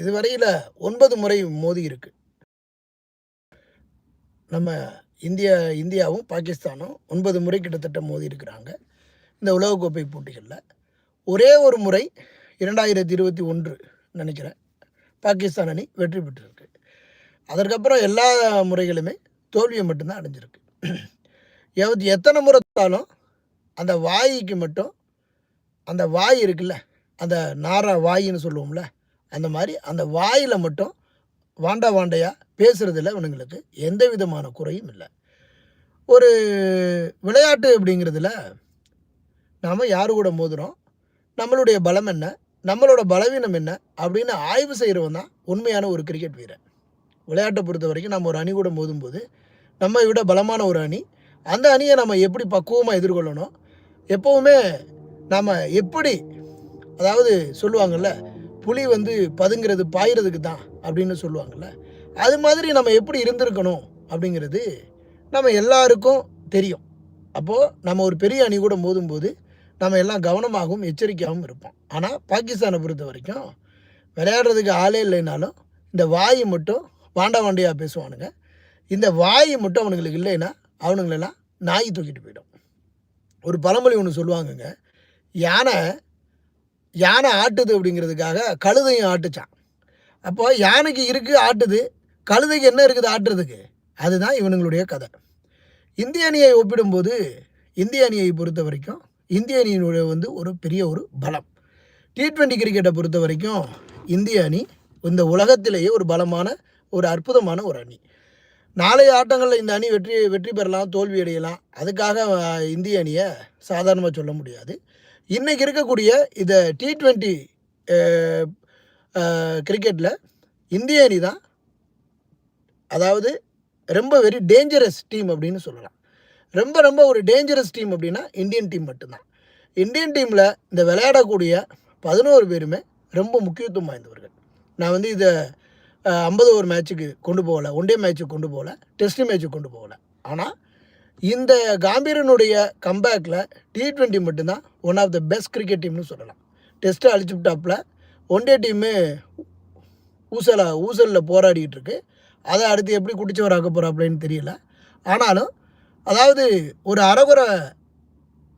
இதுவரையில் ஒன்பது முறை மோதி இருக்கு. நம்ம இந்தியா இந்தியாவும் பாகிஸ்தானும் ஒன்பது முறை கிட்டத்தட்ட மோதி இருக்கிறாங்க. இந்த உலகக்கோப்பை போட்டிகளில் ஒரே ஒரு முறை இரண்டாயிரத்தி இருபத்தி ஒன்று நினைக்கிறேன் பாகிஸ்தான் அணி வெற்றி பெற்றிருக்கு. அதற்கப்புறம் எல்லா முறைகளுமே தோல்வியை மட்டும்தான் அடைஞ்சிருக்கு. எவ் எத்தனை முறை பார்த்தாலும் அந்த வாய்க்கு மட்டும் அந்த வாய் இருக்குல்ல அந்த நாரா வாயின்னு சொல்லுவோம்ல அந்த மாதிரி அந்த வாயில் மட்டும் வாண்டா வாண்டையாக பேசுகிறதுல இவனுங்களுக்கு. எந்த விதமான குறையும் இல்லை. ஒரு விளையாட்டு அப்படிங்கிறதுல நாம் யாரு கூட மோதுகிறோம் நம்மளுடைய பலம் என்ன? நம்மளோட பலவீனம் என்ன? அப்படின்னு ஆய்வு செய்கிறவன் தான் உண்மையான ஒரு கிரிக்கெட் வீரன் விளையாட்டை பொறுத்த வரைக்கும் நம்ம ஒரு அணி கூட மோதும்போது நம்ம விட பலமான ஒரு அணி. அந்த அணியை நம்ம எப்படி பக்குவமாக எதிர்கொள்ளணும்? எப்போவுமே நாம் எப்படி அதாவது சொல்லுவாங்கள்ல புலி வந்து பதுங்கிறது பாயிறதுக்கு தான் அப்படின்னு சொல்லுவாங்கள்ல அது மாதிரி நம்ம எப்படி இருந்திருக்கணும் அப்படிங்கிறது நம்ம எல்லாருக்கும் தெரியும். அப்போது நம்ம ஒரு பெரிய அணி கூட மோதும்போது நம்ம எல்லாம் கவனமாகவும் எச்சரிக்கையாகவும் இருப்போம். ஆனால் பாகிஸ்தானை பொறுத்த வரைக்கும் விளையாடுறதுக்கு ஆளே இல்லைனாலும் இந்த வாய் மட்டும் வாண்டா வாண்டியாக பேசுவானுங்க. இந்த வாய் மட்டும் அவனுங்களுக்கு இல்லைன்னா அவனுங்களெல்லாம் நாய் தூக்கிட்டு போயிடும். ஒரு பழமொழி ஒன்று சொல்லுவாங்கங்க யானை யானை ஆட்டுது அப்படிங்கிறதுக்காக கழுதையும் ஆட்டுச்சான். அப்போ யானைக்கு இருக்குது ஆட்டுது. கழுதைக்கு என்ன இருக்குது ஆட்டுறதுக்கு? அதுதான் இவனுங்களுடைய கதை. இந்திய அணியை ஒப்பிடும்போது இந்திய அணியை பொறுத்த வரைக்கும் இந்திய அணியினுடைய வந்து ஒரு பெரிய ஒரு பலம். டி ட்வெண்ட்டி கிரிக்கெட்டை பொறுத்த வரைக்கும் இந்திய அணி இந்த உலகத்திலேயே ஒரு பலமான ஒரு அற்புதமான ஒரு அணி. நாளைய ஆட்டங்களில் இந்த அணி வெற்றி வெற்றி பெறலாம் தோல்வி அடையலாம். அதுக்காக இந்திய அணியை சாதாரணமாக சொல்ல முடியாது. இன்றைக்கி இருக்கக்கூடிய இந்த டி ட்வெண்ட்டி கிரிக்கெட்டில் இந்திய அணி தான் அதாவது ரொம்ப வெரி டேஞ்சரஸ் டீம் அப்படின்னு சொல்லலாம். ரொம்ப ரொம்ப ஒரு டேஞ்சரஸ் டீம் அப்படின்னா இந்தியன் டீம் மட்டும்தான். இந்தியன் டீமில் இந்த விளையாடக்கூடிய பதினோரு பேருமே ரொம்ப முக்கியத்துவம் வாய்ந்தவர்கள். நான் வந்து இதை ஐம்பது ஓவர் மேட்ச்சுக்கு கொண்டு போகல ஒன் டே மேட்ச்சுக்கு கொண்டு போகல டெஸ்ட் மேட்ச்சுக்கு கொண்டு போகல. ஆனால் இந்த காம்பீரனுடைய கம்பேக்கில் டி ட்வெண்ட்டி மட்டும்தான் one of the best cricket டீம்னு சொல்லலாம். டெஸ்ட்டை அழிச்சு ஒன் டே டீமு ஊசலா ஊசலில் போராடிக்கிட்டு இருக்கு. அதை அடுத்து எப்படி குடிச்சவர் ஆக்க போகிறாப்புலன்னு தெரியல. ஆனாலும் அதாவது ஒரு அறகுறை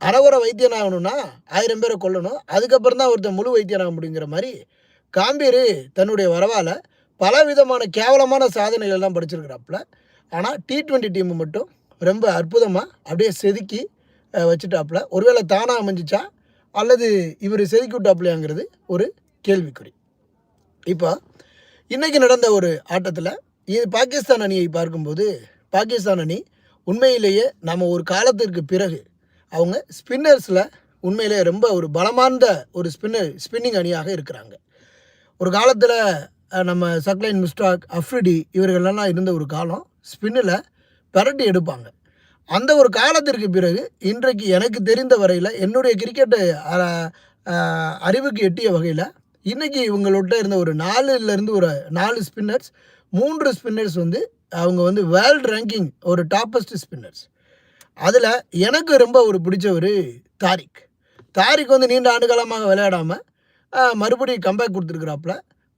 அறகுறை வைத்தியன் ஆகணும்னா ஆயிரம் பேரை கொல்லணும். அதுக்கப்புறம் தான் ஒருத்தன் முழு வைத்தியன் ஆக முடியுங்கிற மாதிரி காம்பீர் தன்னுடைய வரவால் பல விதமான கேவலமான சாதனைகள் எல்லாம் படிச்சிருக்கிறாப்புல. ஆனால் டி ட்வெண்ட்டி டீம் மட்டும் ரொம்ப அற்புதமாக அப்படியே செதுக்கி வச்சுட்டாப்புல. ஒருவேளை தானாக அமைஞ்சிச்சா? அல்லது இவர் செதுக்கி விட்டாப்புலையாங்கிறது ஒரு கேள்விக்குறி. இப்போ இன்றைக்கி நடந்த ஒரு ஆட்டத்தில் இது பாகிஸ்தான் அணியை பார்க்கும்போது பாகிஸ்தான் அணி உண்மையிலேயே நம்ம ஒரு காலத்திற்கு பிறகு அவங்க ஸ்பின்னர்ஸில் உண்மையிலே ரொம்ப ஒரு பலமார்ந்த ஒரு ஸ்பின்னர் ஸ்பின்னிங் அணியாக இருக்கிறாங்க. ஒரு காலத்தில் நம்ம சக்லைன் முஸ்டாக் அஃப்ரிடி இவர்களெல்லாம் இருந்த ஒரு காலம் ஸ்பின்னில் விரட்டி எடுப்பாங்க. அந்த ஒரு காலத்திற்கு பிறகு இன்றைக்கு எனக்கு தெரிந்த வரையில் என்னுடைய கிரிக்கெட்டு அறிவுக்கு எட்டிய வகையில் இன்றைக்கி இவங்கள்ட்ட இருந்த ஒரு நாலுலேருந்து ஒரு நாலு ஸ்பின்னர்ஸ் மூன்று ஸ்பின்னர்ஸ் வந்து அவங்க வந்து வேர்ல்டு ரேங்கிங் ஒரு டாப்பஸ்ட் ஸ்பின்னர்ஸ் அதில் எனக்கு ரொம்ப ஒரு பிடிச்சவர் தாரிக். தாரிக் வந்து நீண்ட ஆண்டுகாலமாக விளையாடாமல் மறுபடியும் கம்பேக் கொடுத்துருக்குறாப்புல.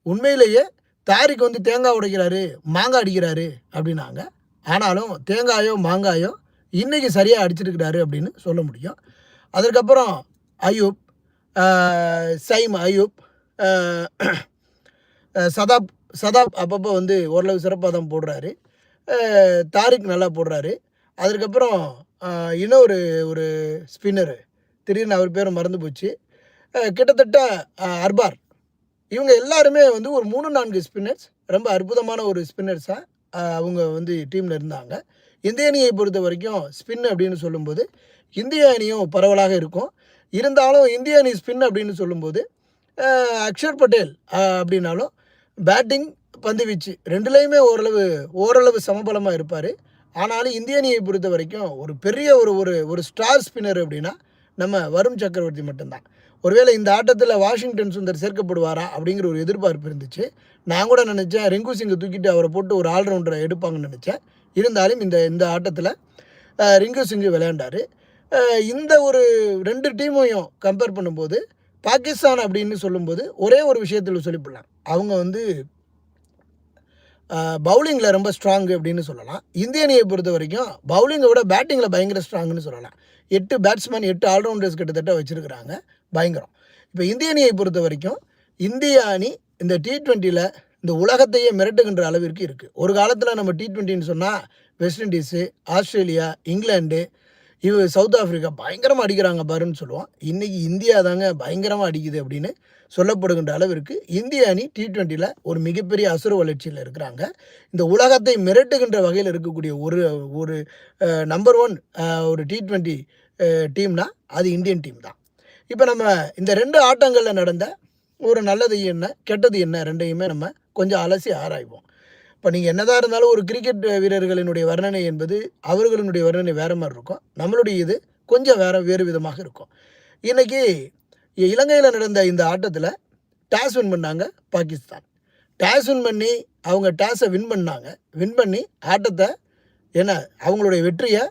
உண்மையிலேயே தாரிக் வந்து தேங்காய் உடைக்கிறாரு மாங்காய் அடிக்கிறாரு அப்படின்னாங்க. ஆனாலும் தேங்காயோ மாங்காயோ இன்றைக்கி சரியாக அடிச்சிருக்கிறாரு அப்படின்னு சொல்ல முடியும். அதற்கப்புறம் அயூப் சைம் அயூப் சதாப் சதாப் அப்பப்போ வந்து ஓரளவு சிறப்பாக தான் போடுறாரு. தாரிக் நல்லா போடுறாரு. அதுக்கப்புறம் இன்னொரு ஒரு ஸ்பின்னரு. திடீர்னு அவர் பேரும் மறந்து போச்சு. கிட்டத்தட்ட அர்பார். இவங்க எல்லாருமே வந்து ஒரு மூணு நான்கு ஸ்பின்னர்ஸ் ரொம்ப அற்புதமான ஒரு ஸ்பின்னர்ஸாக அவங்க வந்து டீமில் இருந்தாங்க. இந்திய அணியை பொறுத்த வரைக்கும் ஸ்பின் அப்படின்னு சொல்லும்போது இந்திய அணியும் பரவலாக இருக்கும். இருந்தாலும் இந்திய அணி ஸ்பின் அப்படின்னு சொல்லும்போது அக்ஷர் பட்டேல் அப்படின்னாலும் பேட்டிங் பந்து வீச்சு ரெண்டுலேயுமே ஓரளவு ஓரளவு சமபலமாக இருப்பார். ஆனாலும் இந்திய அணியை பொறுத்த வரைக்கும் ஒரு பெரிய ஒரு ஒரு ஒரு ஸ்டார் ஸ்பின்னர் அப்படின்னா நம்ம வருண் சக்கரவர்த்தி மட்டும்தான். ஒருவேளை இந்த ஆட்டத்தில் வாஷிங்டன் சுந்தர் சேர்க்கப்படுவாரா அப்படிங்கிற ஒரு எதிர்பார்ப்பு இருந்துச்சு. நான் கூட நினச்சேன் ரிங்கு சிங்கை தூக்கிட்டு அவரை போட்டு ஒரு ஆல்ரவுண்டரை எடுப்பாங்கன்னு நினச்சேன். இருந்தாலும் இந்த இந்த ஆட்டத்தில் ரிங்கு சிங்கு விளையாண்டார். இந்த ஒரு ரெண்டு டீமையும் கம்பேர் பண்ணும்போது பாகிஸ்தான் அப்படின்னு சொல்லும்போது ஒரே ஒரு விஷயத்தில் சொல்லிவிடலாம் அவங்க வந்து பவுலிங்கில் ரொம்ப ஸ்ட்ராங்கு அப்படின்னு சொல்லலாம். இந்திய அணியை பொறுத்த வரைக்கும் பவுலிங்கை விட பேட்டிங்கில் பயங்கர ஸ்ட்ராங்குன்னு சொல்லலாம். எட்டு பேட்ஸ்மேன் எட்டு ஆல்ரவுண்டர்ஸ் கிட்டத்தட்ட வச்சுருக்கிறாங்க. பயங்கரம். இப்போ இந்திய அணியை பொறுத்த வரைக்கும் இந்திய அணி இந்த டி ட்வெண்ட்டியில் இந்த உலகத்தையே மிரட்டுகின்ற அளவிற்கு இருக்குது ஒரு காலத்தில் நம்ம டி ட்வெண்ட்டின்னு சொன்னால் வெஸ்ட் இண்டீஸு ஆஸ்திரேலியா இங்கிலாந்து இவ சவுத் ஆஃப்ரிக்கா பயங்கரமாக அடிக்கிறாங்க பாருன்னு சொல்லுவோம். இன்றைக்கி இந்தியா தாங்க பயங்கரமாக அடிக்குது அப்படின்னு சொல்லப்படுகின்ற அளவிற்கு இந்திய அணி டி ட்வெண்ட்டியில் ஒரு மிகப்பெரிய அசுர வளர்ச்சியில் இருக்கிறாங்க. இந்த உலகத்தை மிரட்டுகின்ற வகையில் இருக்கக்கூடிய ஒரு ஒரு நம்பர் ஒன் ஒரு டி ட்வெண்ட்டி டீம்னால் அது இந்தியன் டீம் தான். இப்போ நம்ம இந்த ரெண்டு ஆட்டங்களில் நடந்த ஒரு நல்லது என்ன கெட்டது என்ன ரெண்டையுமே நம்ம கொஞ்சம் அலசி ஆராய்வோம். இப்போ நீங்கள் என்னதான் இருந்தாலும் ஒரு கிரிக்கெட் வீரர்களினுடைய வர்ணனை என்பது அவர்களினுடைய வர்ணனை வேறு மாதிரி இருக்கும். நம்மளுடைய இது கொஞ்சம் வேறு வேறு விதமாக இருக்கும். இன்றைக்கி இலங்கையில் நடந்த இந்த ஆட்டத்தில் டாஸ் வின் பண்ணாங்க பாகிஸ்தான். டாஸ் வின் பண்ணி அவங்க டாஸை வின் பண்ணாங்க. வின் பண்ணி ஆட்டத்தை என்ன அவங்களுடைய வெற்றியை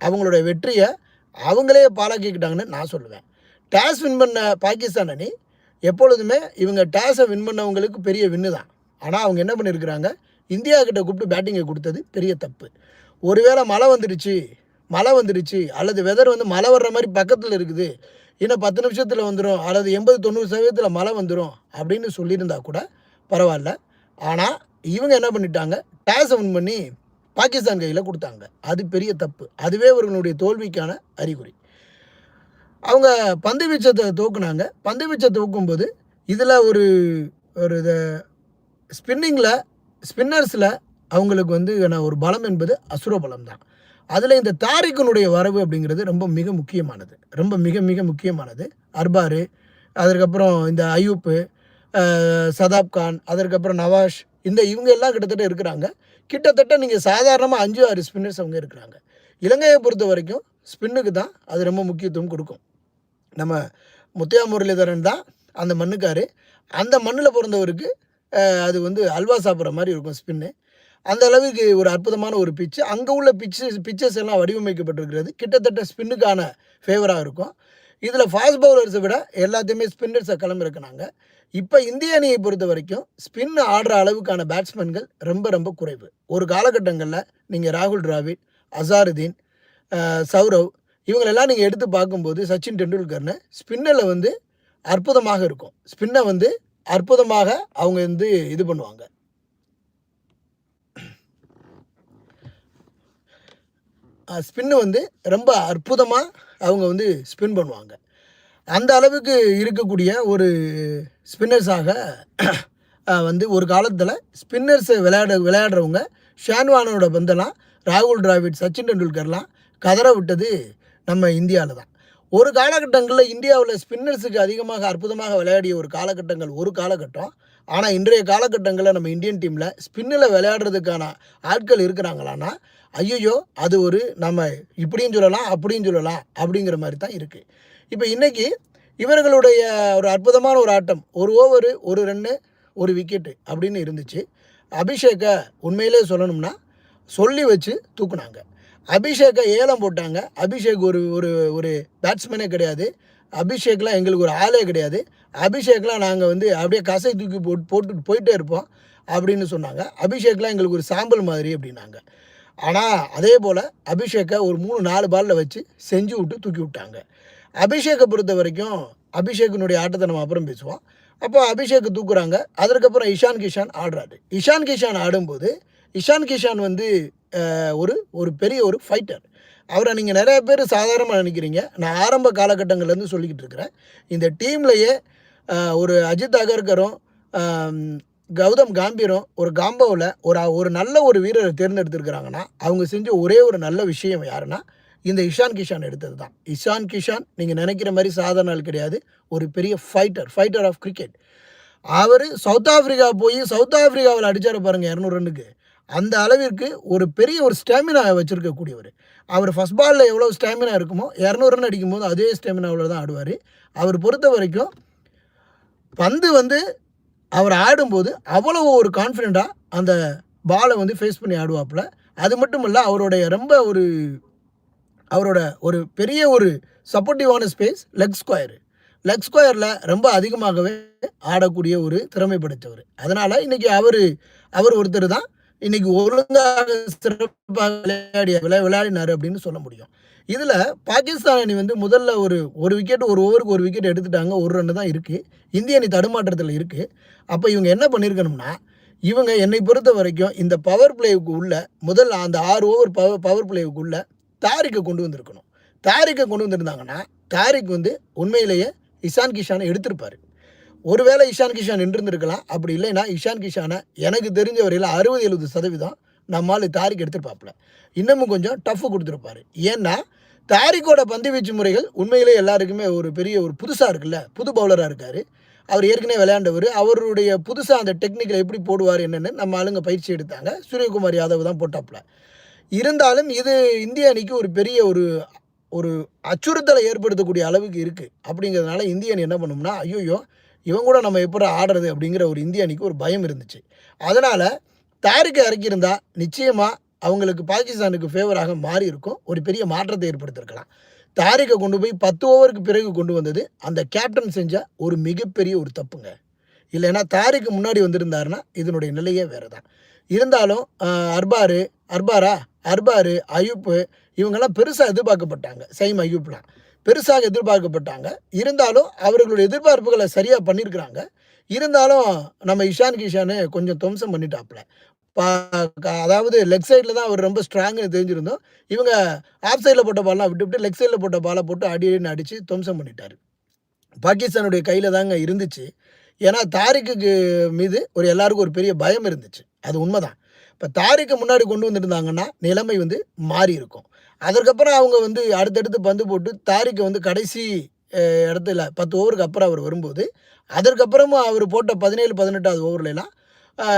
அவங்களுடைய வெற்றியை அவங்களே பாலாக்கிக்கிட்டாங்கன்னு நான் சொல்லுவேன். டாஸ் வின் பண்ண பாகிஸ்தான் அணி எப்பொழுதுமே இவங்க டாஸை வின் பண்ணவங்களுக்கு பெரிய வின்னு தான். ஆனால் அவங்க என்ன பண்ணியிருக்கிறாங்க இந்தியா கிட்ட கூப்பிட்டு பேட்டிங்கை கொடுத்தது பெரிய தப்பு. ஒருவேளை மழை வந்துடுச்சு மழை வந்துடுச்சு அல்லது வெதர் வந்து மழை வர்ற மாதிரி பக்கத்தில் இருக்குது இன்னும் பத்து நிமிஷத்தில் வந்துடும் அல்லது எண்பது தொண்ணூறு சதவீதத்தில் மழை வந்துடும் அப்படின்னு சொல்லியிருந்தா கூட பரவாயில்ல. ஆனால் இவங்க என்ன பண்ணிட்டாங்க? டாஸை வின் பண்ணி பாகிஸ்தான் கையில் கொடுத்தாங்க. அது பெரிய தப்பு. அதுவே அவர்களுடைய தோல்விக்கான அறிகுறி. அவங்க பந்து வீச்சத்தை தூக்குனாங்க. பந்து வீச்சை தூக்கும்போது இதில் ஒரு ஒரு இதை ஸ்பின்னிங்கில் ஸ்பின்னர்ஸில் அவங்களுக்கு வந்து என்ன ஒரு பலம் என்பது அசுர பலம் தான் அதில் இந்த தாரிக்கனுடைய வரவு அப்படிங்கிறது ரொம்ப மிக முக்கியமானது. ரொம்ப மிக மிக முக்கியமானது. அர்பாரு அதற்கப்புறம் இந்த அயூப்பு சதாப் கான் அதற்கப்புறம் நவாஷ் இந்த இவங்க எல்லாம் கிட்டத்தட்ட இருக்கிறாங்க. கிட்டத்தட்ட நீங்கள் சாதாரணமாக அஞ்சு ஆறு ஸ்பின்னர்ஸ் அவங்க இருக்கிறாங்க. இலங்கையை பொறுத்த வரைக்கும் ஸ்பின்னுக்கு தான் அது ரொம்ப முக்கியத்துவம் கொடுக்கும். நம்ம முத்தையா முரளிதரன் தான் அந்த மண்ணுக்காரு. அந்த மண்ணில் பிறந்தவருக்கு அது வந்து அல்வா சாப்பிட்ற மாதிரி இருக்கும் ஸ்பின்னு அந்த அளவுக்கு ஒரு அற்புதமான ஒரு பிச்சு அங்கே உள்ள பிச்சஸ் பிச்சர்ஸ் எல்லாம் வடிவமைக்கப்பட்டிருக்கிறது. கிட்டத்தட்ட ஸ்பின்னுக்கான ஃபேவராக இருக்கும். இதில் ஃபாஸ்ட் பவுலர்ஸை விட எல்லாத்தையுமே ஸ்பின்னர்ஸை கிளம்பிருக்கிறாங்க. இப்போ இந்திய அணியை பொறுத்த வரைக்கும் ஸ்பின் ஆடுற அளவுக்கான பேட்ஸ்மேன்கள் ரொம்ப ரொம்ப குறைவு. ஒரு காலகட்டங்களில் நீங்கள் ராகுல் டிராவிட் அசாருதீன் சௌரவ் இவங்களெல்லாம் நீங்கள் எடுத்து பார்க்கும்போது சச்சின் டெண்டுல்கர்னு ஸ்பின்னில் வந்து அற்புதமாக இருக்கும். ஸ்பின்னை வந்து அற்புதமாக அவங்க வந்து இது பண்ணுவாங்க. ஸ்பின்னு வந்து ரொம்ப அற்புதமாக அவங்க வந்து ஸ்பின் பண்ணுவாங்க. அந்த அளவுக்கு இருக்கக்கூடிய ஒரு ஸ்பின்னர்ஸாக வந்து ஒரு காலத்தில் ஸ்பின்னர்ஸை விளையாட விளையாடுறவங்க ஷான்வானோட பந்தெல்லாம் ராகுல் டிராவிட் சச்சின் டெண்டுல்கர்லாம் கதற விட்டது நம்ம இந்தியாவில் தான். ஒரு காலகட்டங்களில் இந்தியாவில் ஸ்பின்னர்ஸுக்கு அதிகமாக அற்புதமாக விளையாடிய ஒரு காலகட்டங்கள் ஒரு காலகட்டம். ஆனால் இன்றைய காலகட்டங்களில் நம்ம இந்தியன் டீமில் ஸ்பின்னில் விளையாடுறதுக்கான ஆட்கள் இருக்கிறாங்களான்னா ஐயோ அது ஒரு நம்ம இப்படியும் சொல்லலாம் அப்படியும் சொல்லலாம் அப்படிங்கிற மாதிரி தான் இருக்குது இப்போ இன்றைக்கி இவர்களுடைய ஒரு அற்புதமான ஒரு ஆட்டம் ஒரு ஓவரு ஒரு ரன்னு ஒரு விக்கெட்டு அப்படின்னு இருந்துச்சு. அபிஷேக்கை உண்மையிலே சொல்லணும்னா சொல்லி வச்சு தூக்குனாங்க. அபிஷேக்கை ஏலம் போட்டாங்க. அபிஷேக் ஒரு ஒரு ஒரு பேட்ஸ்மேனே கிடையாது. அபிஷேக்லாம் எங்களுக்கு ஒரு ஆளே கிடையாது. அபிஷேக்லாம் நாங்கள் வந்து அப்படியே கசை தூக்கி போட்டு போட்டு போயிட்டே இருப்போம் அப்படின்னு சொன்னாங்க. அபிஷேக்லாம் எங்களுக்கு ஒரு சாம்பிள் மாதிரி அப்படின்னாங்க. ஆனால் அதே போல் அபிஷேக்கை ஒரு மூணு நாலு பாலில் வச்சு செஞ்சு விட்டு தூக்கி விட்டாங்க. அபிஷேக்கை பொறுத்த வரைக்கும் அபிஷேக்கினுடைய ஆட்டத்தை நம்ம அப்புறம் பேசுவோம். அப்போ அபிஷேக் தூக்குறாங்க. அதற்கப்புறம் இஷான் கிஷான் ஆடுறாரு. இஷான் கிஷான் ஆடும்போது இஷான் கிஷான் வந்து ஒரு ஒரு பெரிய ஒரு ஃபைட்டர் அவரை நீங்கள் நிறைய பேர் சாதாரணமாக நினைக்கிறீங்க. நான் ஆரம்ப காலகட்டங்கள்லேருந்து சொல்லிக்கிட்டு இருக்கிறேன். இந்த டீம்லையே ஒரு அஜித் அகர்கரும் கௌதம் காம்பீரும் ஒரு காம்போவில் ஒரு ஒரு நல்ல ஒரு வீரரை தேர்ந்தெடுத்திருக்கிறாங்கன்னா அவங்க செஞ்ச ஒரே ஒரு நல்ல விஷயம் யாருன்னா இந்த இஷான் கிஷான் எடுத்தது தான். இஷான் கிஷான் நீங்கள் நினைக்கிற மாதிரி சாதாரண ஆள் கிடையாது. ஒரு பெரிய ஃபைட்டர் ஃபைட்டர் ஆஃப் கிரிக்கெட் அவர் சவுத் ஆஃப்ரிக்கா போய் சவுத் ஆஃப்ரிக்காவில் அடித்தார் பாருங்கள் இரநூறு ரன்னுக்கு. அந்த அளவிற்கு ஒரு பெரிய ஒரு ஸ்டாமினா வச்சுருக்கக்கூடியவர். அவர் ஃபஸ்ட் பாலில் எவ்வளோ ஸ்டாமினா இருக்குமோ இரநூறு ரன் அடிக்கும்போது அதே ஸ்டாமினாவில் தான் ஆடுவார். அவர் பொறுத்த வரைக்கும் பந்து வந்து அவர் ஆடும்போது அவ்வளோ ஒரு கான்ஃபிடெண்ட்டாக அந்த பாலை வந்து ஃபேஸ் பண்ணி ஆடுவாப்பில். அது மட்டும் இல்லை அவருடைய ரொம்ப ஒரு அவரோட ஒரு பெரிய ஒரு சப்போர்ட்டிவான ஸ்பேஸ் லெக் ஸ்கொயரு லெக் ஸ்கொயரில் ரொம்ப அதிகமாகவே ஆடக்கூடிய ஒரு திறமை படைத்தவர். அதனால் இன்றைக்கி அவர் அவர் ஒருத்தர் தான் இன்றைக்கி ஒழுங்காக சிறப்பாக விளையாடிய விளை விளையாடினார் அப்படின்னு சொல்ல முடியும். இதில் பாகிஸ்தான் அணி வந்து முதல்ல ஒரு ஒரு விக்கெட் ஒரு ஓவருக்கு ஒரு விக்கெட் எடுத்துட்டாங்க. ஒரு ரன்னு தான் இருக்குது இந்திய அணி தடுமாற்றத்தில் இருக்குது அப்போ இவங்க என்ன பண்ணியிருக்கணும்னா இவங்க என்னை பொறுத்த வரைக்கும் இந்த பவர் பிளேவுக்கு உள்ள முதல்ல அந்த ஆறு ஓவர் பவர் பவர் பிளேவுக்கு உள்ள தாரிக்கை கொண்டு வந்திருக்கணும். தாரிக்கை கொண்டு வந்திருந்தாங்கன்னா தாரிக் வந்து உண்மையிலேயே இஷான் கிஷானை எடுத்திருப்பார். ஒருவேளை இஷான் கிஷான் நின்றுருந்துருக்கலாம். அப்படி இல்லைன்னா இஷான் கிஷானை எனக்கு தெரிஞ்ச வரையில் அறுபது எழுபது சதவீதம் நம்மால் தாரிக் எடுத்துருப்பாப்புல. இன்னமும் கொஞ்சம் டஃப் கொடுத்துருப்பாரு. ஏன்னா தாரிக்கோட பந்து வீச்சு முறைகள் உண்மையிலே எல்லாருக்குமே ஒரு பெரிய ஒரு புதுசாக இருக்குல்ல? புது பவுலராக இருக்கார். அவர் ஏற்கனவே விளையாண்டவர். அவருடைய புதுசாக அந்த டெக்னிக்கில் எப்படி போடுவார் என்னென்னு நம்ம ஆளுங்க பயிற்சி எடுத்தாங்க. சூரியகுமார் யாதவ் தான் போட்டாப்புல. இருந்தாலும் இது இந்திய அணிக்கு ஒரு பெரிய ஒரு ஒரு அச்சுறுத்தலை ஏற்படுத்தக்கூடிய அளவுக்கு இருக்குது அப்படிங்கிறதுனால இந்திய அணி என்ன பண்ணும்னா ஐயோயோ இவன் கூட நம்ம எப்படி ஆடுறது அப்படிங்கிற ஒரு இந்திய அணிக்கு ஒரு பயம் இருந்துச்சு. அதனால் தாரிக்கை இறக்கியிருந்தா நிச்சயமாக அவங்களுக்கு பாகிஸ்தானுக்கு ஃபேவராக மாறி இருக்கும். ஒரு பெரிய மாற்றத்தை ஏற்படுத்தியிருக்கலாம் தாரிக்கை கொண்டு போய் பத்து ஓவருக்கு பிறகு கொண்டு வந்தது அந்த கேப்டன் செஞ்ச ஒரு மிகப்பெரிய ஒரு தப்புங்க. இல்லைன்னா தாரிக்கு முன்னாடி வந்திருந்தாருன்னா இதனுடைய நிலையே வேறு தான் இருந்தாலும் அர்பாரு அர்பாரா? அர்பாரு அயூப்பு இவங்கெல்லாம் பெருசாக எதிர்பார்க்கப்பட்டாங்க. சைம் அயூப்லாம் பெருசாக எதிர்பார்க்கப்பட்டாங்க. இருந்தாலும் அவர்களுடைய எதிர்பார்ப்புகளை சரியாக பண்ணியிருக்கிறாங்க இருந்தாலும் நம்ம இஷான் கிஷானு கொஞ்சம் துவம்சம் பண்ணிட்டாப்புல. அதாவது லெக் சைடில் தான் அவர் ரொம்ப ஸ்ட்ராங்குன்னு தெரிஞ்சிருந்தோம். இவங்க ஆஃப் சைடில் போட்ட பால்லாம் விட்டு விட்டு லெக் சைடில் போட்ட பாலை போட்டு அடி அடின்னு அடித்து துவம்சம் பண்ணிட்டார். பாகிஸ்தானுடைய கையில் தாங்க இருந்துச்சு. ஏன்னா தாரிக்கு மீது ஒரு எல்லாருக்கும் ஒரு பெரிய பயம் இருந்துச்சு. அது உண்மைதான். இப்போ தாரிக்கு முன்னாடி கொண்டு வந்துருந்தாங்கன்னா நிலைமை வந்து மாறி இருக்கும் அதற்கப்புறம் அவங்க வந்து அடுத்தடுத்து பந்து போட்டு தாரிக்கை வந்து கடைசி இடத்துல பத்து ஓவருக்கு அப்புறம் அவர் வரும்போது அதற்கப்புறமும் அவர் போட்ட பதினேழு பதினெட்டாவது ஓவர்லாம்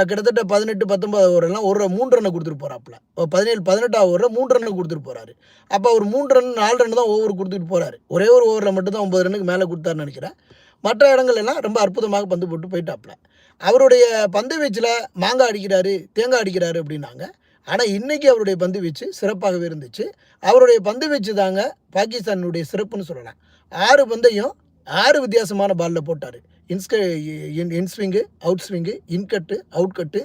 கிட்டத்தட்ட பதினெட்டு பத்தொன்பது ஓவரெல்லாம் ஒரு மூன்று ரன்னை கொடுத்துட்டு போகிறாப்புல பதினேழு பதினெட்டாவது ஓவரில் மூன்று ரன்னு கொடுத்துட்டு போகிறாரு அப்போ அவர் மூன்று ரன் நாலு ரன் தான் ஓவர் கொடுத்துட்டு போகிறாரு ஒரே ஒரு ஓவரில் மட்டும் தான் ஒம்பது ரன்னுக்கு மேலே கொடுத்தாருன்னு நினைக்கிறேன். மற்ற இடங்கள் எல்லாம் ரொம்ப அற்புதமாக பந்து போட்டு போயிட்டாப்புல. அவருடைய பந்து வீச்சில் மாங்காய் அடிக்கிறாரு தேங்காய் அடிக்கிறாரு அப்படின்னாங்க. ஆனால் இன்றைக்கி அவருடைய பந்து வீச்சு சிறப்பாகவே இருந்துச்சு. அவருடைய பந்து வீச்சு தாங்க பாகிஸ்தானுடைய சிறப்புன்னு சொல்லலாம். ஆறு பந்தையும் ஆறு வித்தியாசமான பாலில் போட்டார். இன்ஸ்க in inswing out swing incut out cut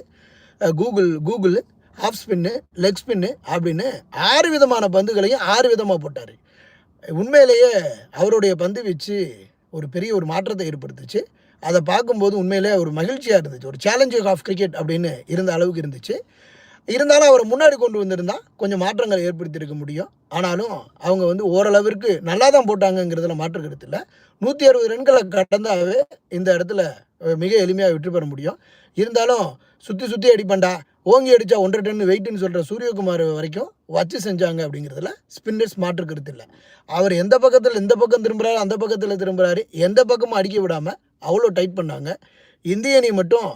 googly googly off spin leg spin அப்படின்னு ஆறு விதமான பந்துகளையும் ஆறு விதமாக போட்டார். உண்மையிலேயே அவருடைய பந்து வீச்சு ஒரு பெரிய ஒரு மாற்றத்தை ஏற்படுத்துச்சு. அதை பார்க்கும்போது உண்மையிலே ஒரு மகிழ்ச்சியாக இருந்துச்சு. ஒரு சேலஞ்சிங் ஆஃப் கிரிக்கெட் அப்படின்னு இருந்த அளவுக்கு இருந்துச்சு. இருந்தாலும் அவரை முன்னாடி கொண்டு வந்திருந்தால் கொஞ்சம் மாற்றங்களை ஏற்படுத்தியிருக்க முடியும். ஆனாலும் அவங்க வந்து ஓரளவிற்கு நல்லா தான் போட்டாங்கங்கிறதுல மாற்று கருத்து இல்லை. நூற்றி அறுபது ரன்களை கடந்தாவே இந்த இடத்துல மிக எளிமையாக வெற்றி பெற முடியும். இருந்தாலும் சுற்றி சுற்றி அடிப்பண்டா ஓங்கி அடித்தா ஒன்றரை டன் வெயிட்டுன்னு சொல்கிற சூரியகுமார் வரைக்கும் வச்சு செஞ்சாங்க அப்படிங்கிறதுல ஸ்பின்னர்ஸ் மாற்று கருத்து இல்லை. அவர் எந்த பக்கத்தில் எந்த பக்கம் திரும்புகிறாரு அந்த பக்கத்தில் திரும்புகிறாரு எந்த பக்கமும் அடிக்க விடாமல் அவ்வளோ டைட் பண்ணாங்க. இந்திய அணி மட்டும்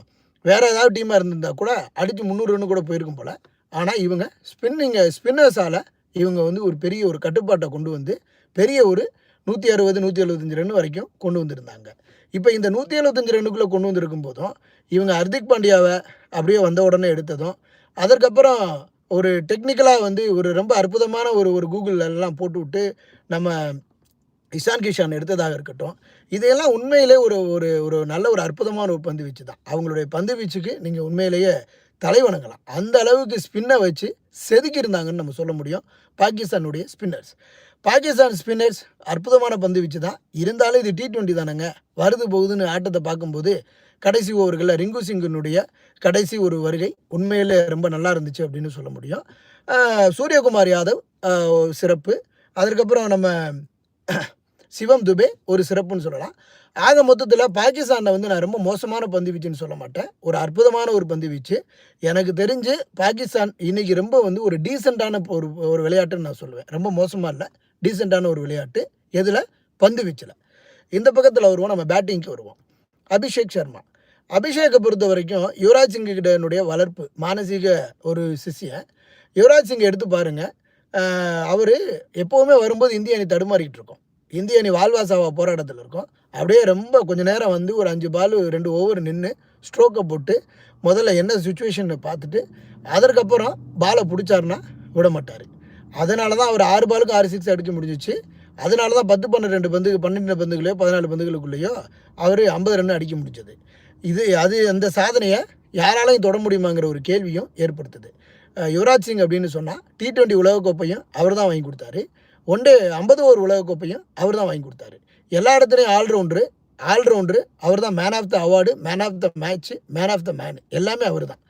வேறு ஏதாவது டீமாக இருந்திருந்தால் கூட அடித்து முந்நூறு ரன்னு கூட போயிருக்கும் போல். ஆனால் இவங்க ஸ்பின்னிங்க ஸ்பின்னர்ஸால் இவங்க வந்து ஒரு பெரிய ஒரு கட்டுப்பாட்டை கொண்டு வந்து பெரிய ஒரு நூற்றி அறுபது நூற்றி எழுபத்தஞ்சு ரன் வரைக்கும் கொண்டு வந்திருந்தாங்க. இப்போ இந்த நூற்றி எழுபத்தஞ்சு ரன்னுக்குள்ளே கொண்டு வந்திருக்கும் போதும் இவங்க ஹர்திக் பாண்டியாவை அப்படியே வந்த உடனே எடுத்ததும் அதற்கப்புறம் ஒரு டெக்னிக்கலாக வந்து ஒரு ரொம்ப அற்புதமான ஒரு ஒரு கூகுளெல்லாம் போட்டு விட்டு நம்ம இஷான் கிஷான் எடுத்ததாக இருக்கட்டும். இதையெல்லாம் உண்மையிலே ஒரு ஒரு ஒரு நல்ல ஒரு அற்புதமான ஒரு பந்து வீச்சு தான். அவங்களுடைய பந்து வீச்சுக்கு நீங்கள் உண்மையிலேயே தலைவணங்கலாம் அந்த அளவுக்கு ஸ்பின்னை வச்சு செதுக்கியிருந்தாங்கன்னு நம்ம சொல்ல முடியும். பாகிஸ்தானுடைய ஸ்பின்னர்ஸ் பாகிஸ்தான் ஸ்பின்னர்ஸ் அற்புதமான பந்து வீச்சு தான். இருந்தாலும் இது டி ட்வெண்ட்டி தானேங்க. வருது போகுதுன்னு ஆட்டத்தை பார்க்கும்போது கடைசி ஓவர்களில் ரிங்கு சிங்கினுடைய கடைசி ஒரு வருகை உண்மையிலே ரொம்ப நல்லா இருந்துச்சு அப்படின்னு சொல்ல முடியும். சூரியகுமார் யாதவ் சிறப்பு. அதற்கப்புறம் நம்ம சிவம் துபே ஒரு சிறப்புன்னு சொல்லலாம். ஆக மொத்தத்தில் பாகிஸ்தானில் வந்து நான் ரொம்ப மோசமான பந்து வீச்சுன்னு சொல்ல மாட்டேன். ஒரு அற்புதமான ஒரு பந்து வீச்சு. எனக்கு தெரிஞ்சு பாகிஸ்தான் இன்றைக்கி ரொம்ப வந்து ஒரு டீசெண்டான ஒரு ஒரு விளையாட்டுன்னு நான் சொல்லுவேன். ரொம்ப மோசமாக இல்லை. டீசெண்டான ஒரு விளையாட்டு. எதில்? பந்து வீச்சில். இந்த பக்கத்தில் வருவோம். நம்ம பேட்டிங்க்கு வருவோம். அபிஷேக் சர்மா. அபிஷேக்கை பொறுத்த வரைக்கும் யுவராஜ் சிங்கு கிட்டனுடைய வளர்ப்பு மானசீக ஒரு சிஷியன் யுவராஜ் சிங்கை எடுத்து பாருங்கள் அவர் எப்போவுமே வரும்போது இந்திய அணி தடுமாறிக்கிட்டு இருக்கோம். இந்திய அணி வால்வாசாவா போராட்டத்தில் இருக்கும். அப்படியே ரொம்ப கொஞ்சம் நேரம் வந்து ஒரு அஞ்சு பால் ரெண்டு ஓவர் நின்று ஸ்ட்ரோக்கை போட்டு முதல்ல என்ன சுச்சுவேஷன் பார்த்துட்டு அதற்கப்புறம் பாலை பிடிச்சாருன்னா விட மாட்டார். அதனால தான் அவர் ஆறு பாலுக்கு ஆறு சிக்ஸ் அடிக்க முடிஞ்சிச்சு. அதனால தான் பத்து பன்னெண்டு பந்துக்கு பன்னெண்டு பந்துகளையோ பதினாலு பந்துகளுக்குள்ளேயோ அவர் ஐம்பது ரன் அடிக்க முடிஞ்சது. இது அது அந்த சாதனையை யாராலையும் தொட முடியுமாங்கிற ஒரு கேள்வியும் ஏற்படுத்துது. யுவராஜ் சிங் அப்படின்னு சொன்னால் டி டுவெண்ட்டி உலகக்கோப்பையும் அவர் தான் வாங்கி கொடுத்தாரு. ஒன் டே ஐம்பது ஓவர் உலகக்கோப்பையும் அவர் தான் வாங்கி கொடுத்தாரு. எல்லா இடத்துலையும் ஆல்ரவுண்டரு ஆல்ரவுண்டரு அவர் தான் man of the award man of the match man of the man எல்லாமே அவர் தான்.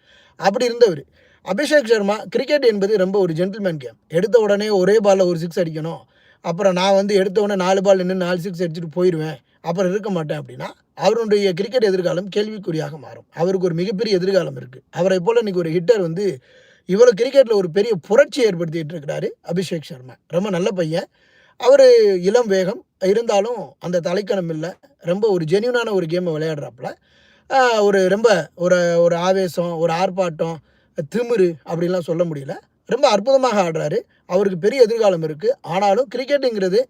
அப்படி இருந்தவர். அபிஷேக் சர்மா கிரிக்கெட் என்பது ரொம்ப ஒரு ஜென்டில்மேன் கேம் எடுத்த உடனே ஒரே பாலில் ஒரு சிக்ஸ் அடிக்கணும். அப்புறம் நான் வந்து எடுத்த உடனே நாலு பால் நின்று நாலு சிக்ஸ் அடிச்சுட்டு போயிடுவேன் அப்புறம் இருக்க மாட்டேன் அப்படின்னா அவருடைய கிரிக்கெட் எதிர்காலம் கேள்விக்குறியாக மாறும். அவருக்கு ஒரு மிகப்பெரிய எதிர்காலம் இருக்குது அவரை போல் இன்றைக்கி ஒரு ஹிட்டர் வந்து இவ்வளோ கிரிக்கெட்டில் ஒரு பெரிய புரட்சி ஏற்படுத்திட்டு இருக்கிறாரு அபிஷேக் சர்மா. ரொம்ப நல்ல பையன். அவர் இளம் வேகம் இருந்தாலும் அந்த தலைக்கணம் இல்லை. ரொம்ப ஒரு ஜென்யூனான ஒரு கேமை விளையாடுறாப்புல. ஒரு ரொம்ப ஒரு ஒரு ஆவேசம் ஒரு ஆர்ப்பாட்டம் திமிரு அப்படின்லாம் சொல்ல முடியல. ரொம்ப அற்புதமாக ஆடுறாரு. அவருக்கு பெரிய எதிர்காலம் இருக்குது ஆனாலும் கிரிக்கெட்டுங்கிறது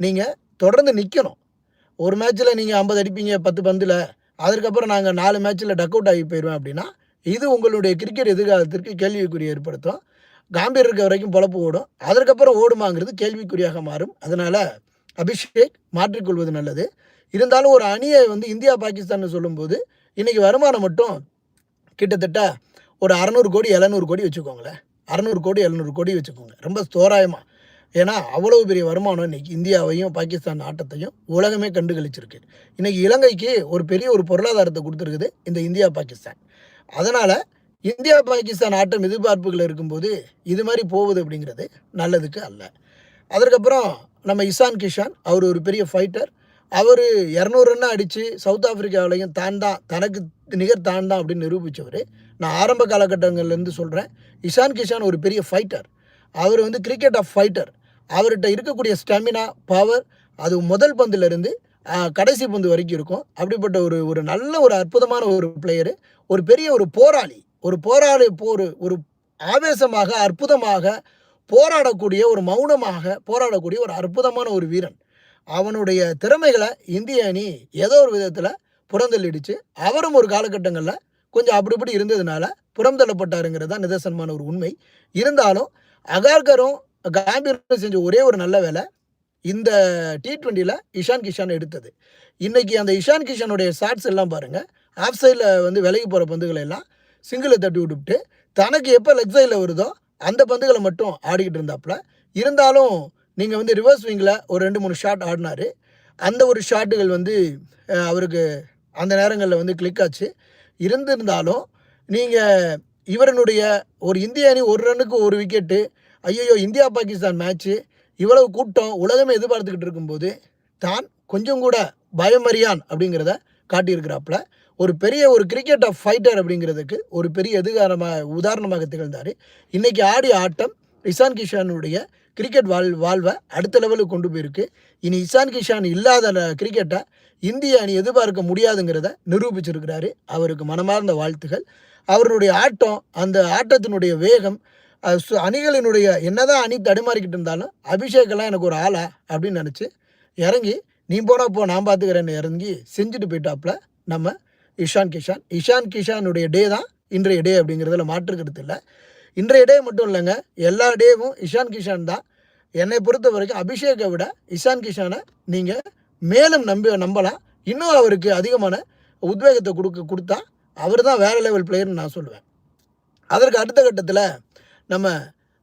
நீங்கள் தொடர்ந்து நிற்கணும் ஒரு மேட்ச்சில் நீங்கள் ஐம்பது அடிப்பீங்க பத்து பந்தில். அதுக்கப்புறம் நாங்கள் நாலு மேட்ச்சில் டக் அவுட் ஆகி போயிடுவேன் அப்படின்னா இது உங்களுடைய கிரிக்கெட் எதிர்காலத்திற்கு கேள்விக்குறி ஏற்படுத்தும். காம்பீர் இருக்க வரைக்கும் பொழப்பு ஓடும். அதற்கப்புறம் ஓடுமாங்கிறது கேள்விக்குறியாக மாறும். அதனால் அபிஷேக் மாற்றிக்கொள்வது நல்லது. இருந்தாலும் ஒரு அணியை வந்து இந்தியா பாகிஸ்தான் சொல்லும்போது இன்றைக்கி வருமானம் மட்டும் கிட்டத்தட்ட ஒரு அறநூறு கோடி எழுநூறு கோடி வச்சுக்கோங்களேன். அறநூறு கோடி எழுநூறு கோடி வச்சுக்கோங்க. ரொம்ப தோராயமாக ஏன்னா அவ்வளோ பெரிய வருமானம் இன்னைக்கு இந்தியாவையும் பாகிஸ்தான் ஆட்டத்தையும் உலகமே கண்டுகளிச்சிருக்கு. இன்றைக்கி இலங்கைக்கு ஒரு பெரிய ஒரு பொருளாதாரத்தை கொடுத்துருக்குது இந்த இந்தியா பாகிஸ்தான். அதனால் இந்தியா பாகிஸ்தான் ஆட்டம் எதிர்பார்ப்புகள் இருக்கும்போது இது மாதிரி போகுது அப்படிங்கிறது நல்லதுக்கு அல்ல. அதற்கப்புறம் நம்ம இசான் கிஷான் அவர் ஒரு பெரிய ஃபைட்டர் அவர் இரநூறு ரன் அடித்து சவுத் ஆஃப்ரிக்காவிலையும் தான் தான் தனக்கு நிகர் தான் தான் அப்படின்னு நிரூபித்தவர் நான் ஆரம்ப காலகட்டங்கள்லேருந்து சொல்கிறேன் இஷான் கிஷான் ஒரு பெரிய ஃபைட்டர் அவர் வந்து கிரிக்கெட் ஆஃப் ஃபைட்டர் அவர்கிட்ட இருக்கக்கூடிய ஸ்டாமினா பவர் அது முதல் பந்துலேருந்து கடைசி பந்து வரைக்கும் இருக்கும். அப்படிப்பட்ட ஒரு ஒரு நல்ல ஒரு அற்புதமான ஒரு பிளேயரு ஒரு பெரிய ஒரு போராளி ஒரு போராளி போர் ஒரு ஆவேசமாக அற்புதமாக போராடக்கூடிய ஒரு மௌனமாக போராடக்கூடிய ஒரு அற்புதமான ஒரு வீரன். அவனுடைய திறமைகளை இந்திய அணி ஏதோ ஒரு விதத்தில் புறந்தள்ளிடுச்சு. அவரும் ஒரு காலகட்டங்களில் கொஞ்சம் அப்படி இப்படி இருந்ததுனால புறந்தள்ளப்பட்டாருங்கிறது தான் நிதர்சனமான ஒரு உண்மை. இருந்தாலும் அகார்கரும் காம்பீரும் செஞ்ச ஒரே ஒரு நல்ல வேலை இந்த டி ட்வெண்ட்டியில் இஷான் கிஷான் எடுத்தது. இன்றைக்கி அந்த இஷான் கிஷானுடைய ஷாட்ஸ் எல்லாம் பாருங்கள் ஆஃப் சைடில் வந்து விலகி போகிற பந்துகளை எல்லாம் சிங்கிளை தட்டி விட்டுவிட்டு தனக்கு எப்போ லெக் சைடில் வருதோ அந்த பந்துகளை மட்டும் ஆடிக்கிட்டு இருந்தாப்புல இருந்தாலும் நீங்கள் வந்து ரிவர்ஸ் விங்கில் ஒரு ரெண்டு மூணு ஷாட் ஆடினாரு. அந்த ஒரு ஷாட்டுகள் வந்து அவருக்கு அந்த நேரங்களில் வந்து கிளிக் ஆச்சு. இருந்திருந்தாலும் நீங்கள் இவரனுடைய ஒரு இந்திய அணி ஒரு ரன்னுக்கு ஒரு விக்கெட்டு ஐயோ இந்தியா பாகிஸ்தான் மேட்ச்சு இவ்வளவு கூட்டம் உலகமே எதிர்பார்த்துக்கிட்டு இருக்கும்போது தான் கொஞ்சம் கூட பயமறியான் அப்படிங்கிறத காட்டியிருக்கிறாப்புல. ஒரு பெரிய ஒரு கிரிக்கெட் ஆஃப் ஃபைட்டர் அப்படிங்கிறதுக்கு ஒரு பெரிய எதிர்காரமாக உதாரணமாக திகழ்ந்தார். இன்றைக்கி ஆடிய ஆட்டம் இசான் கிஷானுடைய கிரிக்கெட் வாழ் வாழ்வை அடுத்த லெவலுக்கு கொண்டு போயிருக்கு. இனி இசான் கிஷான் இல்லாத கிரிக்கெட்டை இந்திய அணி எதிர்பார்க்க முடியாதுங்கிறத நிரூபிச்சிருக்கிறாரு. அவருக்கு மனமார்ந்த வாழ்த்துகள். அவருடைய ஆட்டம் அந்த ஆட்டத்தினுடைய வேகம் அணிகளினுடைய என்னதான் அணி தடுமாறிக்கிட்டு இருந்தாலும் அபிஷேக்கெல்லாம் எனக்கு ஒரு ஆளா அப்படின்னு நினச்சி இறங்கி நீ போனால் போ நான் பார்த்துக்கிறேன்னு இறங்கி செஞ்சுட்டு போயிட்டாப்புல நம்ம இஷான் கிஷான். இஷான் கிஷானுடைய டே தான் இன்றைய டே அப்படிங்கிறதுல மாற்று கருத்து இல்லை. இன்றைய டே மட்டும் இல்லைங்க எல்லா டேவும் இஷான் கிஷான் தான். என்னை பொறுத்த வரைக்கும் அபிஷேக்கை விட இஷான் கிஷானை நீங்கள் மேலும் நம்பி நம்பலாம். இன்னும் அவருக்கு அதிகமான உத்வேகத்தை கொடுக்க கொடுத்தா அவர் தான் வேறு லெவல் பிளேயர்னு நான் சொல்லுவேன். அதற்கு அடுத்த கட்டத்தில் நம்ம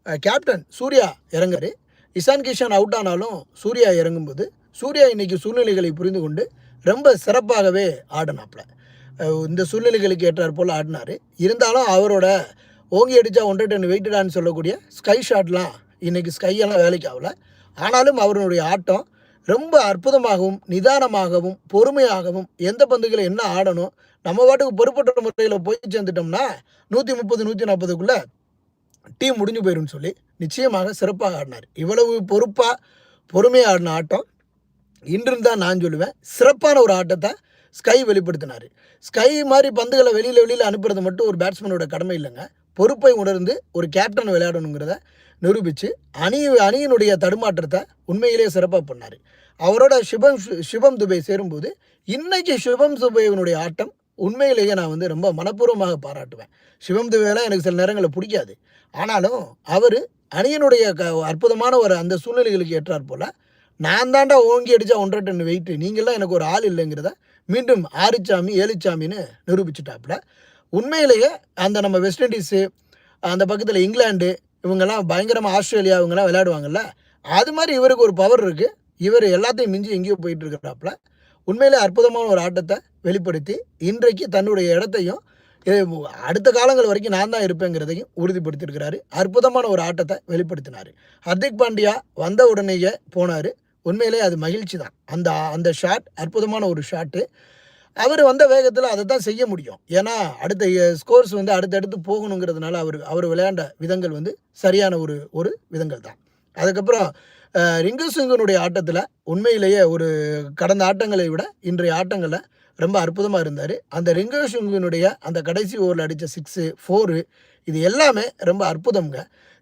கேப்டன் சூர்யா இறங்குறாரு. இசான் கிஷான் அவுட் ஆனாலும் சூர்யா இறங்கும்போது சூர்யா இன்றைக்கி சூழ்நிலைகளை புரிந்து கொண்டு ரொம்ப சிறப்பாகவே ஆடினாப்புல. இந்த சூழ்நிலைகளுக்கு ஏற்றார் போல் ஆடினார். இருந்தாலும் அவரோட ஓங்கி அடித்தா ஒன்றை டன் வெயிட்டடான்னு சொல்லக்கூடிய ஸ்கை ஷாட்லாம் இன்றைக்கி ஸ்கையெல்லாம் வேலைக்கு ஆகல. ஆனாலும் அவருடைய ஆட்டம் ரொம்ப அற்புதமாகவும் நிதானமாகவும் பொறுமையாகவும் எந்த பந்துகளை என்ன ஆடணும் நம்ம பாட்டுக்கு பொறுப்பற்ற முறையில் போய் சேர்ந்துட்டோம்னா நூற்றி முப்பது நூற்றி நாற்பதுக்குள்ளே டீம் முடிஞ்சு போயிடும்னு சொல்லி நிச்சயமாக சிறப்பாக ஆடினார். இவ்வளவு பொறுப்பாக பொறுமையாக ஆடின ஆட்டம். இன்றும் தான் நான் சொல்லுவேன் சிறப்பான ஒரு ஆட்டத்தை ஸ்கை வெளிப்படுத்தினார். ஸ்கை மாதிரி பந்துகளை வெளியில் வெளியில் அனுப்புறது மட்டும் ஒரு பேட்ஸ்மேனோட கடமை இல்லைங்க. பொறுப்பை உணர்ந்து ஒரு கேப்டன் விளையாடணுங்கிறத நிரூபித்து அணி அணியினுடைய தடுமாற்றத்தை உண்மையிலேயே சிறப்பாக பண்ணார். அவரோட சிவம் சிவம் துபை சேரும்போது இன்றைக்கி சிவம் துபையினுடைய ஆட்டம் உண்மையிலேயே நான் வந்து ரொம்ப மனப்பூர்வமாக பாராட்டுவேன். சிவம் துபையெல்லாம் எனக்கு சில நேரங்களில் பிடிக்காது. ஆனாலும் அவர் அணியனுடைய க அற்புதமான ஒரு அந்த சூழ்நிலைகளுக்கு ஏற்றாற் போல் நான் தாண்டா ஓங்கி அடித்தா ஒன்றரை டன் வெயிட்டு நீங்களாம் எனக்கு ஒரு ஆள் இல்லைங்கிறத மீண்டும் ஆரிச்சாமி ஏழுச்சாமின்னு நிரூபிச்சிட்டாப்புல. உண்மையிலேயே அந்த நம்ம வெஸ்ட் இண்டீஸு அந்த பக்கத்தில் இங்கிலாந்து இவங்கெல்லாம் பயங்கரமாக ஆஸ்திரேலியா இவங்கெல்லாம் விளையாடுவாங்கல்ல அது மாதிரி இவருக்கு ஒரு பவர் இருக்குது இவர் எல்லாத்தையும் மிஞ்சி எங்கேயோ போயிட்டு இருக்கிறாப்புல. உண்மையிலே அற்புதமான ஒரு ஆட்டத்தை வெளிப்படுத்தி இன்றைக்கு தன்னுடைய இடத்தையும் அடுத்த காலங்கள் வரைக்கும் நான் தான் இருப்பேங்கிறதையும் உறுதிப்படுத்தியிருக்கிறாரு. அற்புதமான ஒரு ஆட்டத்தை வெளிப்படுத்தினார். ஹர்திக் பாண்டியா வந்த உடனேயே போனார். உண்மையிலே அது மகிழ்ச்சி தான். அந்த அந்த ஷாட் அற்புதமான ஒரு ஷாட்டு. அவர் வந்த வேகத்தில் அதை தான் செய்ய முடியும். ஏன்னா அடுத்த ஸ்கோர்ஸ் வந்து அடுத்தடுத்து போகணுங்கிறதுனால அவர் அவர் விளையாண்ட விதங்கள் வந்து சரியான ஒரு ஒரு விதங்கள் தான். அதுக்கப்புறம் ரிங்கு சிங்கனுடைய ஆட்டத்தில் உண்மையிலேயே ஒரு கடந்த ஆட்டங்களை விட இன்றைய ஆட்டங்களில் ரொம்ப அற்புதமாக இருந்தார். அந்த ரிங்கு சிங்கனுடைய அந்த கடைசி ஓவரில் அடித்த சிக்ஸு ஃபோரு இது எல்லாமே ரொம்ப அற்புதம்ங்க.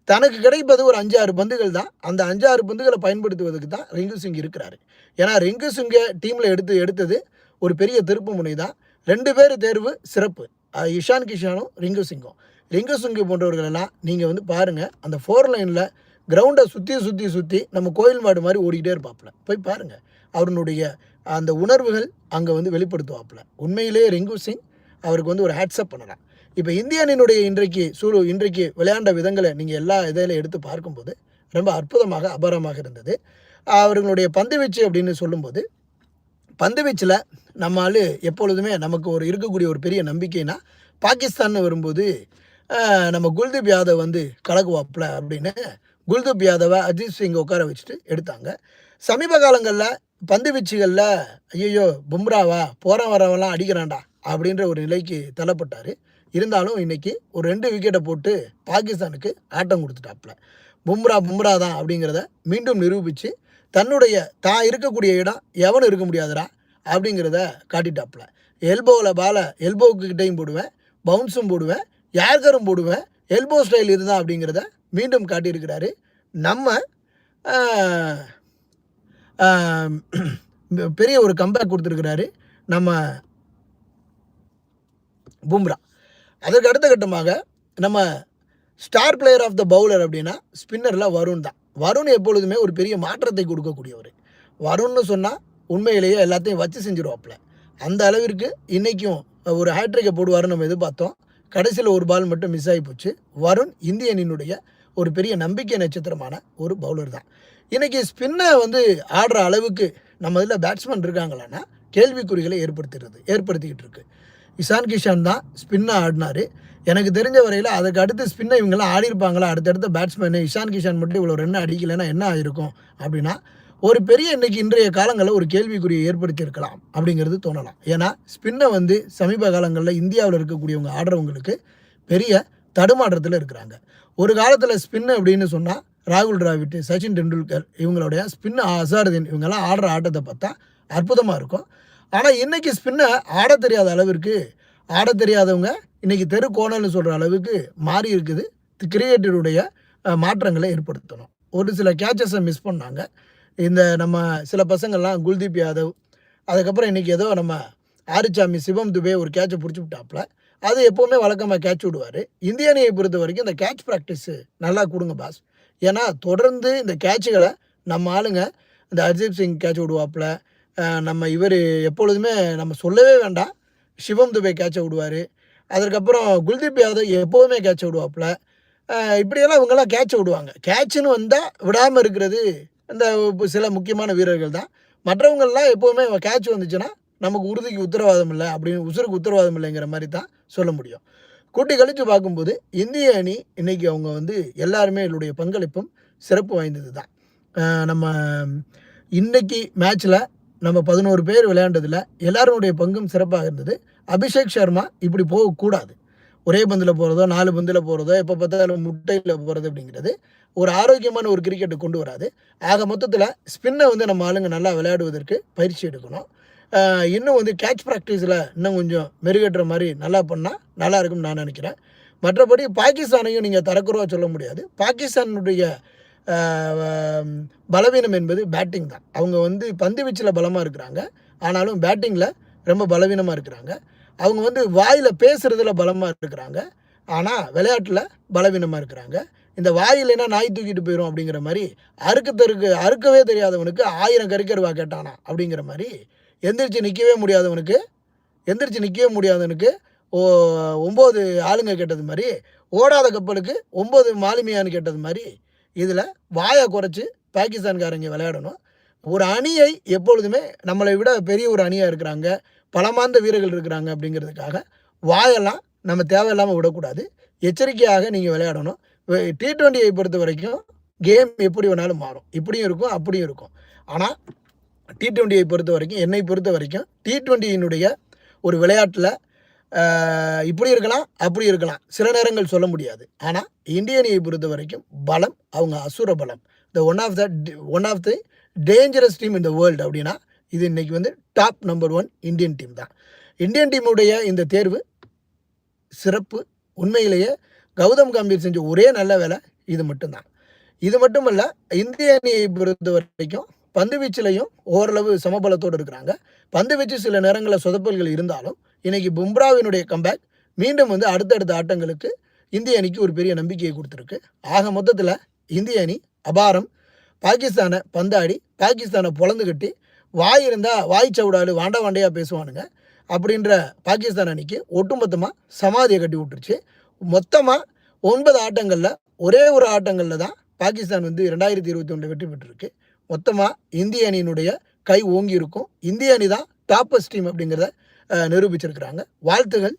தனக்கு கிடைப்பது ஒரு அஞ்சாறு பந்துகள் தான். அந்த அஞ்சாறு பந்துகளை பயன்படுத்துவதற்கு தான் ரிங்கு சிங் இருக்கிறாரு. ஏன்னா ரிங்கு சிங்கை டீமில் எடுத்து எடுத்தது ஒரு பெரிய திருப்பு முனை தான். ரெண்டு பேர் தேர்வு சிறப்பு. இஷான் கிஷானும் ரிங்கு சிங்கும் ரிங்கு சிங்கு போன்றவர்களெல்லாம் நீங்கள் வந்து பாருங்கள் அந்த ஃபோர் லைனில் கிரவுண்டை சுற்றி சுற்றி சுற்றி நம்ம கோயில் மாடு மாதிரி ஓடிக்கிட்டே இருப்பாப்புல. போய் பாருங்கள் அவருடைய அந்த உணர்வுகள் அங்கே வந்து வெளிப்படுத்துவாப்புல. உண்மையிலேயே ரிங்கு சிங் அவருக்கு வந்து ஒரு ஹேட்ஸ்அப் பண்ணலாம். இப்போ இந்திய அணியினுடைய இன்றைக்கு சூழ் இன்றைக்கு விளையாண்ட விதங்களை நீங்கள் எல்லா இதில் எடுத்து பார்க்கும்போது ரொம்ப அற்புதமாக அபாரமாக இருந்தது. அவர்களுடைய பந்து வீச்சு அப்படின்னு சொல்லும்போது பந்து வீச்சில் நம்ம ஆள் எப்பொழுதுமே நமக்கு ஒரு இருக்கக்கூடிய ஒரு பெரிய நம்பிக்கைனா பாகிஸ்தான் வரும்போது நம்ம குல்தீப் யாதவ் வந்து கலக்குவாப்ல அப்படின்னு குல்தீப் யாதவை அஜித் சிங் உட்கார வச்சுட்டு எடுத்தாங்க. சமீப காலங்களில் பந்து வீச்சுகளில் ஐயோ பும்ராவா போகிறவன் வரவெல்லாம் அடிக்கிறான்டா அப்படின்ற ஒரு நிலைக்கு தள்ளப்பட்டார். இருந்தாலும் இன்றைக்கி ஒரு ரெண்டு விக்கெட்டை போட்டு பாகிஸ்தானுக்கு ஆட்டம் கொடுத்துட்டாப்புல. பும்ரா பும்ரா தான் அப்படிங்கிறத மீண்டும் நிரூபித்து தன்னுடைய தான் இருக்கக்கூடிய இடம் எவனும் இருக்க முடியாதுடா அப்படிங்கிறத காட்டிட்டாப்புல. எல்போவில் பாலை எல்போவுக்கு கிட்டேயும் போடுவேன் பவுன்ஸும் போடுவேன் யார்கரும் போடுவேன் எல்போ ஸ்டைல் இதுதான் அப்படிங்கிறத மீண்டும் காட்டியிருக்கிறாரு. நம்ம பெரிய ஒரு கம்பேக் கொடுத்துருக்கிறாரு நம்ம பும்ரா. அதற்கு அடுத்த கட்டமாக நம்ம star player of the bowler அப்படின்னா ஸ்பின்னரில் வருண் தான். வருண் எப்பொழுதுமே ஒரு பெரிய மாற்றத்தை கொடுக்கக்கூடியவர். வருண்னு சொன்னால் உண்மையிலேயே எல்லாத்தையும் வச்சு செஞ்சிருவாப்புல. அந்த அளவிற்கு இன்றைக்கும் ஒரு ஹேட்ரிக்கை போடுவாருன்னு நம்ம எதிர்பார்த்தோம். கடைசியில் ஒரு பால் மட்டும் மிஸ் ஆகி போச்சு. வருண் இந்திய அணியினுடைய ஒரு பெரிய நம்பிக்கை நட்சத்திரமான ஒரு பவுலர் தான். இன்றைக்கி ஸ்பின்னை வந்து ஆடுற அளவுக்கு நம்ம இதில் பேட்ஸ்மேன் இருக்காங்களான்னா கேள்விக்குறிகளை ஏற்படுத்துகிறது ஏற்படுத்திக்கிட்டு இருக்கு. இசான் கிஷான் தான் ஸ்பின்னை ஆடினார். எனக்கு தெரிஞ்ச வரையில் அதுக்கு அடுத்து ஸ்பின்னை இவங்கெல்லாம் ஆடிருப்பாங்களா அடுத்தடுத்த பேட்ஸ்மேனு இஷான் கிஷான் மட்டும் இவ்வளோ ரன் அடிக்கலைன்னா என்ன ஆகிருக்கும் அப்படின்னா ஒரு பெரிய இன்னைக்கு இன்றைய காலங்களில் ஒரு கேள்விக்குறியை ஏற்படுத்தியிருக்கலாம் அப்படிங்கிறது தோணலாம். ஏன்னா ஸ்பின்னை வந்து சமீப காலங்களில் இந்தியாவில் இருக்கக்கூடியவங்க ஆடுறவங்களுக்கு பெரிய தடுமாற்றத்தில் இருக்கிறாங்க. ஒரு காலத்தில் ஸ்பின் அப்படின்னு சொன்னால் ராகுல் டிராவிட் சச்சின் டெண்டுல்கர் இவங்களுடைய ஸ்பின்னு அசாருதீன் இவங்கெல்லாம் ஆடுற ஆட்டத்தை பார்த்தா அற்புதமாக இருக்கும். ஆனால் இன்றைக்கி ஸ்பின்னை ஆட தெரியாத அளவிற்கு ஆட தெரியாதவங்க இன்றைக்கி தெரு கோணல்னு சொல்கிற அளவுக்கு மாறி இருக்குது. கிரிக்கெட்டருடைய மாற்றங்களை ஏற்படுத்தணும். ஒரு சில கேச்சஸை மிஸ் பண்ணாங்க. இந்த நம்ம சில பசங்கள்லாம் குல்தீப் யாதவ் அதுக்கப்புறம் இன்றைக்கி ஏதோ நம்ம ஆரிச்சாமி சிவம் துபே ஒரு கேட்சை பிடிச்சி விட்டாப்புல அது எப்போவுமே வழக்கமாக கேட்ச் விடுவார். இந்திய அணியை பொறுத்த வரைக்கும் இந்த கேட்ச் ப்ராக்டிஸு நல்லா கொடுங்க பாஸ் ஏன்னா தொடர்ந்து இந்த கேட்சுகளை நம்ம ஆளுங்க இந்த ஹர்தீப் சிங் கேட்ச் விடுவாப்புல நம்ம இவர் எப்பொழுதுமே நம்ம சொல்லவே வேண்டாம். சிவம் துபே கேட்சை விடுவார். அதற்கப்புறம் குல்தீப் யாதவ் எப்போவுமே கேட்சை விடுவாப்புல. இப்படியெல்லாம் இவங்கெல்லாம் கேட்சை விடுவாங்க. கேட்சுன்னு வந்தால் விடாமல் இருக்கிறது இந்த சில முக்கியமான வீரர்கள் தான். மற்றவங்கள்லாம் எப்போவுமே கேட்ச் வந்துச்சுன்னா நமக்கு உறுதிக்கு உத்தரவாதம் இல்லை அப்படின்னு உசுருக்கு உத்தரவாதம் இல்லைங்கிற மாதிரி தான் சொல்ல முடியும். கூட்டி கழித்து பார்க்கும்போது இந்திய அணி இன்றைக்கி அவங்க வந்து எல்லாருமே என்னுடைய பங்களிப்பும் சிறப்பு வாய்ந்தது தான் நம்ம இன்றைக்கி மேட்ச்சில் நம்ம பதினோரு பேர் விளையாண்டதில் எல்லாருடைய பங்கும் சிறப்பாக இருந்தது. அபிஷேக் சர்மா இப்படி போகக்கூடாது. ஒரே பந்தில் போகிறதோ நாலு பந்தில் போகிறதோ எப்போ பார்த்தாலும் முட்டையில் போகிறது அப்படிங்கிறது ஒரு ஆரோக்கியமான ஒரு கிரிக்கெட்டை கொண்டு வராது. ஆக மொத்தத்தில் ஸ்பின்னை வந்து நம்ம ஆளுங்க நல்லா விளையாடுவதற்கு பயிற்சி எடுக்கணும். இன்னும் வந்து கேட்ச் ப்ராக்டிஸில் இன்னும் கொஞ்சம் மெருகேற்ற மாதிரி நல்லா பண்ணால் நல்லா இருக்கும்னு நான் நினைக்கிறேன். மற்றபடி பாகிஸ்தானையும் நீங்கள் தரக்குறவா சொல்ல முடியாது. பாகிஸ்தானுடைய பலவீனம் என்பது பேட்டிங் தான். அவங்க வந்து பந்து வீச்சில் பலமாக இருக்கிறாங்க. ஆனாலும் பேட்டிங்கில் ரொம்ப பலவீனமாக இருக்கிறாங்க. அவங்க வந்து வாயில் பேசுகிறதுல பலமாக இருக்கிறாங்க. ஆனால் விளையாட்டில் பலவீனமாக இருக்கிறாங்க. இந்த வாயிலைனா நாய் தூக்கிட்டு போயிடும் அப்படிங்கிற மாதிரி அறுக்க தெருக்கு அறுக்கவே தெரியாதவனுக்கு ஆயிரம் கறிக்கருவா கேட்டானா அப்படிங்கிற மாதிரி எந்திரிச்சு நிற்கவே முடியாதவனுக்கு எந்திரிச்சு நிற்கவே முடியாதவனுக்கு ஓ ஒம்பது ஆளுங்க கேட்டது மாதிரி ஓடாத கப்பலுக்கு ஒம்பது மாலுமியான்னு கேட்டது மாதிரி இதில் வாயை குறைச்சி பாகிஸ்தான்காரங்க விளையாடணும். ஒரு அணியை எப்பொழுதுமே நம்மளை விட பெரிய ஒரு அணியாக இருக்கிறாங்க பலமார்ந்த வீரர்கள் இருக்கிறாங்க அப்படிங்கிறதுக்காக வாயெல்லாம் நம்ம தேவையில்லாமல் விடக்கூடாது. எச்சரிக்கையாக நீங்கள் விளையாடணும். டி ட்வெண்ட்டியை பொறுத்த வரைக்கும் கேம் எப்படி வேணாலும் மாறும். இப்படியும் இருக்கும் அப்படியும் இருக்கும். ஆனால் டி ட்வெண்ட்டியை பொறுத்த வரைக்கும் என்னை பொறுத்த வரைக்கும் டி ட்வெண்ட்டியினுடைய ஒரு விளையாட்டில் இப்படி இருக்கலாம் அப்படி இருக்கலாம். சில நேரங்கள் சொல்ல முடியாது. ஆனால் இந்திய அணியை பொறுத்த வரைக்கும் பலம் அவங்க அசுர பலம். The one of the one of the dangerous team இந்த வேர்ல்டு அப்படின்னா இது இன்றைக்கி வந்து top number one Indian team தான். இந்தியன் டீமுடைய இந்த தேர்வு சிறப்பு. உண்மையிலேயே கௌதம் கம்பீர் செஞ்ச ஒரே நல்ல வேலை இது மட்டும்தான். இது மட்டுமல்ல இந்திய அணியை பொறுத்த வரைக்கும் பந்து வீச்சிலையும் ஓரளவு சமபலத்தோடு இருக்கிறாங்க. பந்து வீச்சு சில நேரங்களில் சொதப்பல்கள் இருந்தாலும் இன்றைக்கி பும்ராவினுடைய கம்பேக் மீண்டும் வந்து அடுத்தடுத்த ஆட்டங்களுக்கு இந்திய அணிக்கு ஒரு பெரிய நம்பிக்கையை கொடுத்துருக்கு. ஆக மொத்தத்தில் இந்திய அணி அபாரம். பாகிஸ்தானை பந்தாடி பாகிஸ்தானை பொழந்து கட்டி வாய் இருந்தால் வாய் சவுடாலு வாண்டா வாண்டையாக பேசுவானுங்க. அப்படின்ற பாகிஸ்தான் அணிக்கு ஒட்டுமொத்தமாக சமாதியை கட்டி விட்டுருச்சு. மொத்தமாக ஒன்பது ஆட்டங்களில் ஒரே ஒரு ஆட்டங்களில் தான் பாகிஸ்தான் வந்து ரெண்டாயிரத்தி இருபத்தி ஒன்றில் வெற்றி பெற்றிருக்கு. மொத்தமாக இந்திய அணியினுடைய கை ஓங்கி இருக்கும் இந்திய அணி தான் டாப்பஸ்ட் டீம் அப்படிங்கிறத நிரூபிச்சிருக்கிறாங்க. வாழ்த்துகள்.